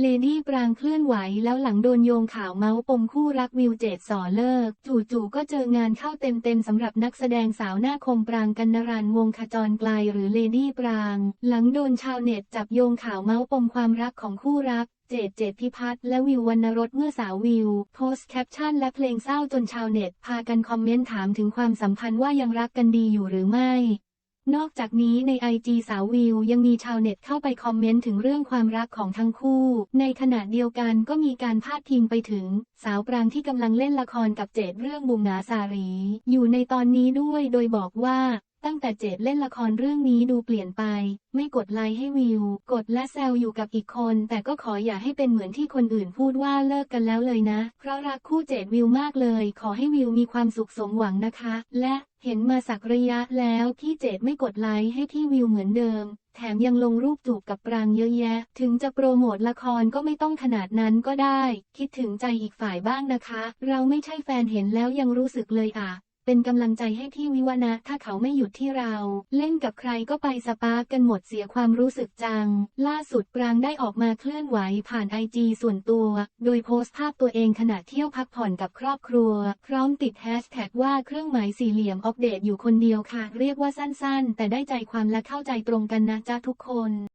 เลดี้ปรางเคลื่อนไหวแล้วหลังโดนโยงข่าวเมาส์ปมคู่รักวิวเจตสอเลิก จู่ๆก็เจองานเข้าเต็มๆสำหรับนักแสดงสาวหน้าคมปรางกันนรันวงขจรไกลหรือเลดี้ปราง หลังโดนชาวเน็ตจับโยงข่าวเมาส์ปมความรักของคู่รักเจตเจตพิพัฒน์และวิววรรณรสเมื่อสาววิว โพสต์แคปชั่นและเพลงเศร้าจนชาวเน็ต พากันคอมเมนต์ถามถึงความสัมพันธ์ว่ายังรักกันดีอยู่หรือไม่ นอกจากนี้ในไอจีสาววิวยังมีชาวเน็ตเข้าไปคอมเมนต์ถึงเรื่องความรักของทั้งคู่ ในขณะเดียวกันก็มีการพาดพิงไปถึง สาวปรางที่กำลังเล่นละครกับเจดเรื่องบุงหนาสารี อยู่ในตอนนี้ด้วยโดยบอกว่า ตั้งแต่เจดเล่นละครเรื่องนี้ดูเปลี่ยนไป ไม่กดไลค์ให้วิว กดและแซวอยู่กับอีกคน แต่ก็ขออย่าให้เป็นเหมือนที่คนอื่นพูดว่าเลิกกันแล้วเลยนะ เพราะรักคู่เจดวิวมากเลย ขอให้วิวมีความสุขสมหวังนะคะ และเห็นมาสักระยะแล้วที่เจดไม่กดไลค์ให้ที่วิวเหมือนเดิม แถมยังลงรูปจูบกับปรางเยอะแยะ ถึงจะโปรโมทละครก็ไม่ต้องขนาดนั้นก็ได้ คิดถึงใจอีกฝ่ายบ้างนะคะ เราไม่ใช่แฟนเห็นแล้วยังรู้สึกเลยอะ เป็นกำลังใจให้ที่วิวนะ ถ้าเขาไม่หยุดที่เรา เล่นกับใครก็ไปสปาร์กกันหมดเสียความรู้สึกจัง ล่าสุดปรางได้ออกมาเคลื่อนไหวผ่านไอจีส่วนตัว โดยโพสต์ภาพตัวเองขณะเที่ยวพักผ่อนกับครอบครัว พร้อมติดแฮชแท็กว่าเครื่องหมายสี่เหลี่ยมอัปเดตอยู่คนเดียวค่ะ เรียกว่าสั้นๆ แต่ได้ใจความและเข้าใจตรงกันนะจ๊ะทุกคน